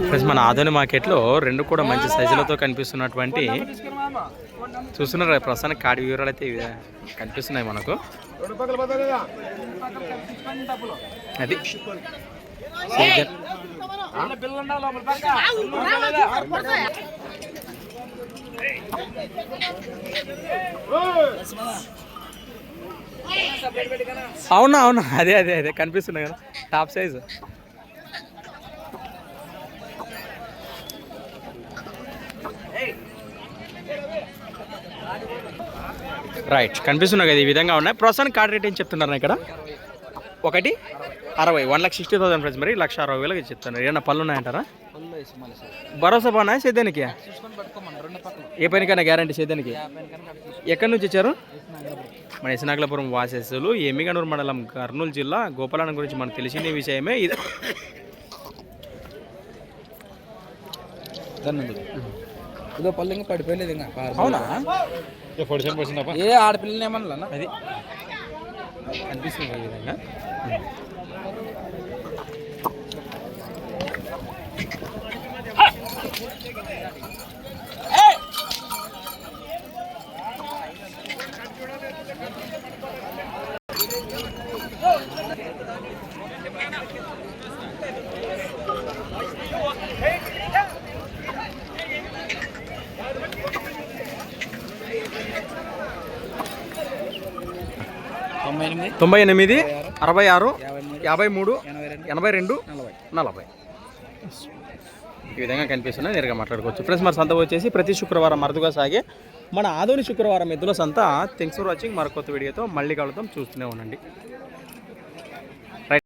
Friends మన ఆధుని మార్కెట్లో రెండు కూడా మంచి సైజులతో కనిపిస్తున్నటువంటి చూస్తున్నారు ప్రస్తుతానికి కాడి వివరాలు అయితే కనిపిస్తున్నాయి మనకు. అది సీజన్ అవునా అవునా. అదే అదే అదే. కనిపిస్తున్నాయి కదా. టాప్ సైజ్ రైట్ కనిపిస్తున్నాయి కదా ఈ విధంగా ఉన్నాయి. ప్రస్తుతానికి కార్డ్ రేట్ ఏం చెప్తున్నారు ఇక్కడ? ఒకటి అరవై. One lakh sixty thousand friends మరి లక్ష అరవై వేలకి చెప్తున్నారు ఏమన్నా పళ్ళు ఉన్నాయంటారా? భరోసా బాగున్నాయి సేద్యానికి? ఏ పనికైనా గ్యారంటీ సేద్యానికి? ఎక్కడి నుంచి వచ్చారు? మన ఇసనాగలపురం వాసెస్సులు ఎమ్మిగనూరు మండలం కర్నూలు జిల్లా గోపాలనం గురించి మనకు తెలిసిన విషయమే ఇది. ఇదో పళ్ళు ఇంకా పడిపోయలేదు ఇంకా అవునా? ఏ ఆడపిల్లని ఏమన్నా అది. కనిపిస్తుంది ఈ విధంగా తొంభై ఎనిమిది? అరవై ఆరు యాభై మూడు ఎనభై రెండు నలభై. ఈ విధంగా కనిపిస్తున్నాయి నేరుగా మాట్లాడుకోవచ్చు. ఫ్రెండ్స్ మరి సంత వచ్చేసి ప్రతి శుక్రవారం మరుదుగా సాగే మన ఆదోని శుక్రవారం ఎద్దుల సంత. థింగ్స్ ఫర్ వాచింగ్ మరొక కొత్త వీడియోతో మళ్ళీ కలుద్దాం. చూస్తూనే ఉండండి.